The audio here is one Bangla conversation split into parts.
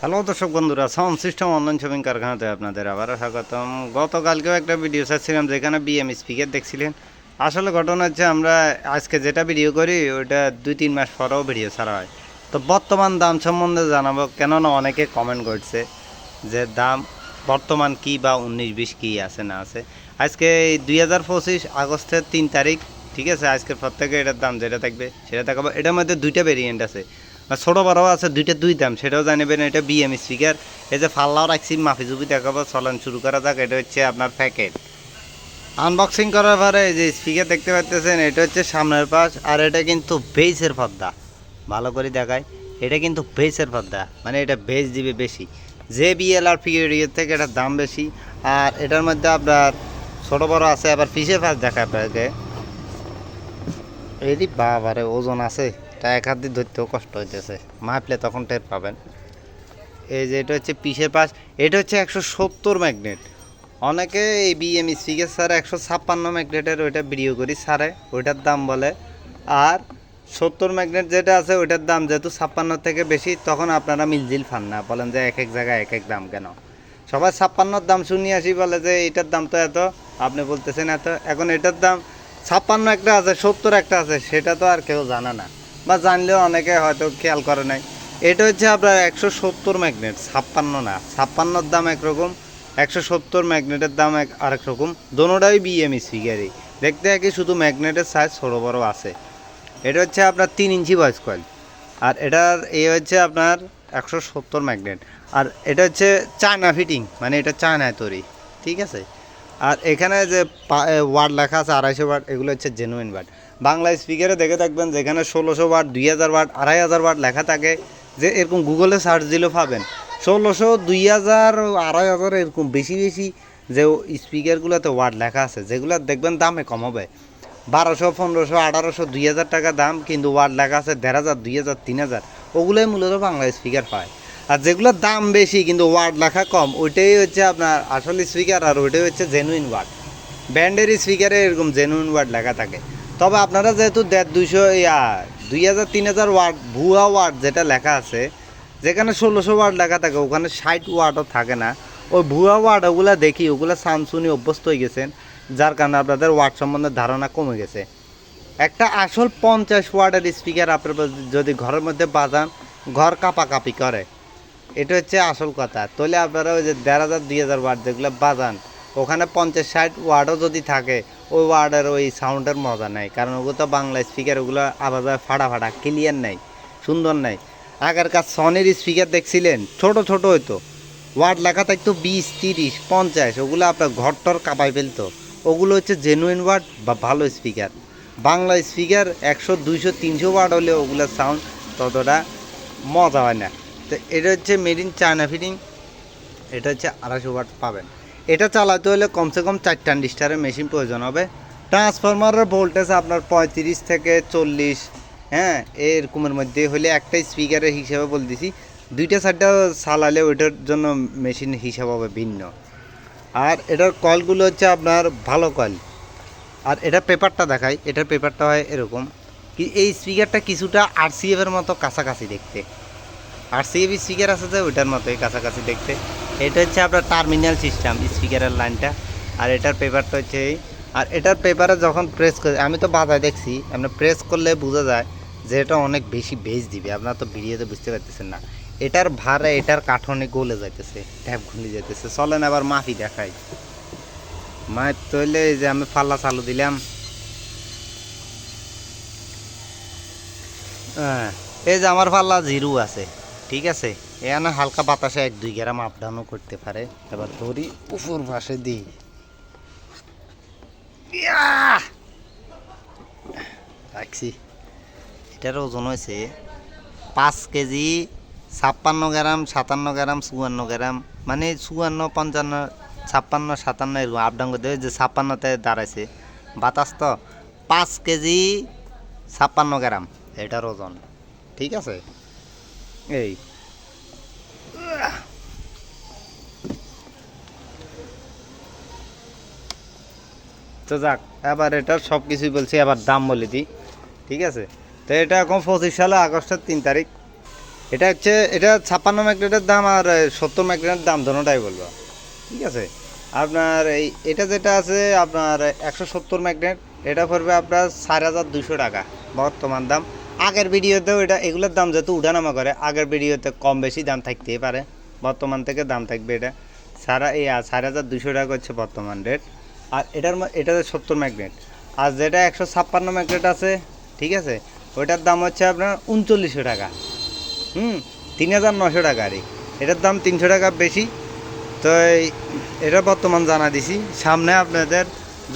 হ্যালো দর্শক বন্ধুরা, সাউন্ড সিস্টেম অনলাইন শপিং কারখানাতে আপনাদের আবারও স্বাগতম। গতকালকেও একটা ভিডিও ছাড়ছিলাম যেখানে বিএম স্পিকার দেখছিলেন। আসলে ঘটনা হচ্ছে আমরা আজকে যেটা ভিডিও করি, ওইটা দুই তিন মাস পরেও ভিডিও ছাড়া হয়। তো বর্তমান দাম সম্বন্ধে জানাব, কেননা অনেকে কমেন্ট করছে যে দাম বর্তমান কি বা উনিশ, বিশ কী আছে, না আছে। আজকে দুই হাজার পঁচিশ আগস্টের তিন তারিখ, ঠিক আছে? আজকের পর থেকে এটার দাম যেটা থাকবে, সেটা দেখাবো। এটার মধ্যে দুইটা ভেরিয়েন্ট আছে। আর ছোটো বড়ও আছে, দুইটা দুই দাম, সেটাও জানিবেন এটা বিএম স্পিকার এই যে ফাল্লাও রাখছি মাফি জুপি দেখাবো চলন, শুরু করা যাক, এটা হচ্ছে আপনার প্যাকেট আনবক্সিং করার পরে এই যে স্পিকার দেখতে পাচ্ছেন এটা হচ্ছে সামনের পাশ, আর এটা কিন্তু বেসের পর্দা। ভালো করে দেখায় এটা কিন্তু বেসের পর্দা মানে এটা বেস দিবে বেশি। যে বিএল আর পিরিয়ড থেকে এটার দাম বেশি, আর এটার মধ্যে আপনার ছোট বড় আছে, আবার পিসের পাশ দেখায় আপনাকে। এটি বাবারে, ওজন আছে। তা এক হাত দিয়ে ধরতেও কষ্ট হইতেছে। মাপলে তখন টের পাবেন। এই যে এটা হচ্ছে পিসের পাশ, এটা হচ্ছে একশো সত্তর ম্যাগনেট। অনেকে এই বিএম স্পিকের স্যার একশো ছাপ্পান্ন ম্যাগনেটের ওইটা ভিডিও করি সারে, ওইটার দাম বলে। আর সত্তর ম্যাগনেট যেটা আছে, ওইটার দাম যেহেতু ছাপ্পান্ন থেকে বেশি, তখন আপনারা মিলজিল ফান না। বলেন যে এক এক জায়গায় এক এক দাম কেন? সবাই ছাপ্পান্নর দাম শুনিয়ে আসি বলে যে এটার দাম তো এত, আপনি বলতেছেন এত। এখন এটার দাম ছাপ্পান্ন একটা আছে, সত্তর একটা আছে, সেটা তো আর কেউ জানে না। বা জানলেও অনেকে হয়তো খেয়াল করে নাই। এটা হচ্ছে আপনার একশো সত্তর ম্যাগনেট ছাপ্পান্ন না, ছাপ্পান্নর দাম একরকম, একশো সত্তর ম্যাগনেটের দাম এক, আরেক রকম। দোনোটাই বিএমই স্পিকারই দেখতে একই, শুধু ম্যাগনেটের সাইজ ছোটো বড়ো আছে। এটা হচ্ছে আপনার তিন ইঞ্চি ভয়েস কয়েল আর এটার, এ হচ্ছে আপনার একশো সত্তর ম্যাগনেট আর এটা হচ্ছে চায়না ফিটিং মানে এটা চায়নায় তৈরি। ঠিক আছে? আর এখানে যে ওয়ার্ড লেখা আছে, আড়াইশো ওয়াট এগুলো হচ্ছে জেনুইন ওয়াট বাংলা স্পিকারে দেখে থাকবেন যেখানে ষোলোশো ওয়াট দুই হাজার ওয়াট আড়াই হাজার ওয়ার্ড লেখা থাকে যে এরকম গুগলে সার্চ দিলেও পাবেন। ষোলোশো, দুই হাজার, আড়াই হাজার এরকম বেশি বেশি যে স্পিকারগুলোতে ওয়ার্ড লেখা আছে, যেগুলো দেখবেন দামে কম হবে। বারোশো, পনেরোশো, আঠারোশো, দুই হাজার টাকা দাম, কিন্তু ওয়ার্ড লেখা আছে দেড় হাজার, দুই হাজার, তিন হাজার। ওগুলোই মূলত বাংলা স্পিকার পায়। আর যেগুলোর দাম বেশি কিন্তু ওয়ার্ড লেখা কম, ওইটাই হচ্ছে আপনার আসল স্পিকার আর ওইটাই হচ্ছে জেনুইন ওয়ার্ড ব্যান্ডের স্পিকারে এরকম জেনুইন ওয়ার্ড লেখা থাকে। তবে আপনারা যেহেতু দেড় দুইশো, ইয়া, দুই হাজার, তিন হাজার ওয়ার্ড ভুয়া ওয়ার্ড যেটা লেখা আছে, যেখানে ষোলোশো ওয়ার্ড লেখা থাকে, ওখানে ষাট ওয়ার্ডও থাকে না। ওই ভুয়া ওয়ার্ড ওগুলো দেখি, ওগুলো শুনি অভ্যস্ত হয়ে গেছেন, যার কারণে আপনাদের ওয়ার্ড সম্বন্ধে ধারণা কমে গেছে। একটা আসল পঞ্চাশ ওয়ার্ডের স্পিকার আপনার যদি ঘরের মধ্যে বাজান, ঘর কাপাকাপি করে। এটা হচ্ছে আসল কথা। তাহলে আপনারা ওই যে দেড় হাজার, দুই হাজার ওয়ার্ড যেগুলো বাজান, ওখানে পঞ্চাশ, ষাট ওয়ার্ডও যদি থাকে, ওই ওয়ার্ডের ওই সাউন্ডের মজা নাই। কারণ ওগুলো তো বাংলা স্পিকার ওগুলো আবার ফাটা ফাটা ক্লিয়ার নাই, সুন্দর নাই। আগেরকার সনির স্পিকার দেখছিলেন? ছোট ছোট হইতো। ওয়ার্ড লেখা থাকতো বিশ, তিরিশ, পঞ্চাশ, ওগুলো আপনার ঘরটর কাঁপাই ফেলতো। ওগুলো হচ্ছে জেনুইন ওয়ার্ড বা ভালো স্পিকার বাংলা স্পিকার একশো, দুইশো, তিনশো ওয়ার্ড হলে ওগুলোর সাউন্ড ততটা মজা হয় না। তো এটা হচ্ছে মেড ইন চায়না ফিটিং এটা হচ্ছে আড়াইশো ওয়াট পাবেন। এটা চালাতে হলে কমসে কম চার ট্রানজিস্টারের মেশিন প্রয়োজন হবে। ট্রান্সফরমারের ভোল্টেজ আপনার পঁয়ত্রিশ থেকে চল্লিশ হ্যাঁ এরকমের মধ্যে হলে একটাই স্পিকারের হিসাবে বলতেছি দুইটা সাইডটা চালালে ওইটার জন্য মেশিন হিসাব হবে ভিন্ন। আর এটার কলগুলো হচ্ছে আপনার ভালো কল আর এটার পেপারটা দেখাই এটার পেপারটা হয় এরকম। কি এই স্পিকারটা কিছুটা আরসিএফ এর মতো কাছাকাছি দেখতে। আর সিএবি স্পিকার আছে যে, ওইটার মতোই কাছাকাছি দেখতে। এটা হচ্ছে আপনার টার্মিনাল সিস্টেম স্পিকারের লাইনটা। আর এটার পেপারটা হচ্ছে এই। আর এটার পেপারে যখন প্রেস করে, আমি তো বাজায় দেখছি আপনি প্রেস করলে বোঝা যায় যে এটা অনেক বেশি বেজ দিবে। আপনারা তো ভিডিওতে বুঝতে পারতেছেন না। এটার ভারে এটার কাঠনে গলে যাইতেছে ট্যাপ ঘুরে যাইতেছে। চলেন আবার মাফি দেখাই। মায়ের তৈলে এই যে আমি ফাল্লা চালু দিলাম। হ্যাঁ এই যে আমার পাল্লা জিরো আছে। ঠিক আছে? এখানে হালকা বাতাসে এক, দুই গ্রাম আপ ডাউনও করতে পারে। এবার ধরি উপর পাশে দিই। রাখছি। এটার ওজন হয়েছে পাঁচ কেজি ছাপ্পান্ন গ্রাম সাতান্ন গ্রাম চুয়ান্ন গ্রাম মানে চুয়ান্ন, পঞ্চান্ন, ছাপ্পান্ন, সাতান্ন এরকম আপ ডাউন করতে যে ছাপ্পান্নতে দাঁড়াইছে। বাতাস তো পাঁচ কেজি ছাপ্পান্ন গ্রাম এটার ওজন। ঠিক আছে? এই। তো যাক, এবার এটার সব কিছুই বলছি, এবার দাম বলে দিই, ঠিক আছে? তো এটা এখন পঁচিশ সালে আগস্টের তিন তারিখ। এটা হচ্ছে, এটা ছাপ্পান্ন ম্যাগনেটের দাম আর সত্তর ম্যাগনেটের দাম, দোনোটাই বলব। ঠিক আছে? আপনার এই, এটা যেটা আছে, আপনার একশো সত্তর ম্যাগনেট, এটা পড়বে আপনার চার হাজার দুশো টাকা, বর্তমান দাম। আগের ভিডিওতেও এটা এগুলোর দাম যেহেতু উঠানামা করে, আগের ভিডিওতে কম বেশি দাম থাকতেই পারে। বর্তমান থেকে দাম থাকবে এটা। সারা এই সাড়ে হাজার দুশো টাকা হচ্ছে বর্তমান রেট আর এটার এটা সত্তর ম্যাগনেট আর যেটা একশো ছাপ্পান্ন ম্যাগনেট আছে, ঠিক আছে, ওইটার দাম হচ্ছে আপনার উনচল্লিশশো টাকা। হুম, তিন হাজার নশো টাকা আর এটার দাম তিনশো টাকা বেশি। তো এটা বর্তমান জানা দিছি। সামনে আপনাদের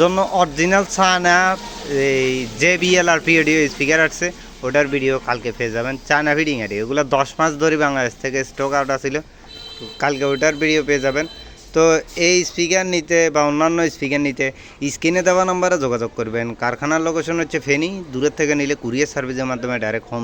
জন্য অরিজিনাল চায়না এই জে বিএল আর পিওডিও স্পিকার আসছে। ওটার ভিডিও কালকে পেয়ে যাবেন। চায়না ফিডিং আর এগুলো দশ মাস ধরে বাংলাদেশ থেকে স্টক আউট আছিল কালকে ওটার ভিডিও পেয়ে যাবেন। তো এই স্পিকার নিতে বা অন্যান্য স্পিকার নিতে স্ক্রিনে দেওয়া নাম্বারে যোগাযোগ করবেন। কারখানার লোকেশন হচ্ছে ফেনি, দূরের থেকে নিলে কুরিয়ার সার্ভিসের মাধ্যমে ডাইরেক্ট হোম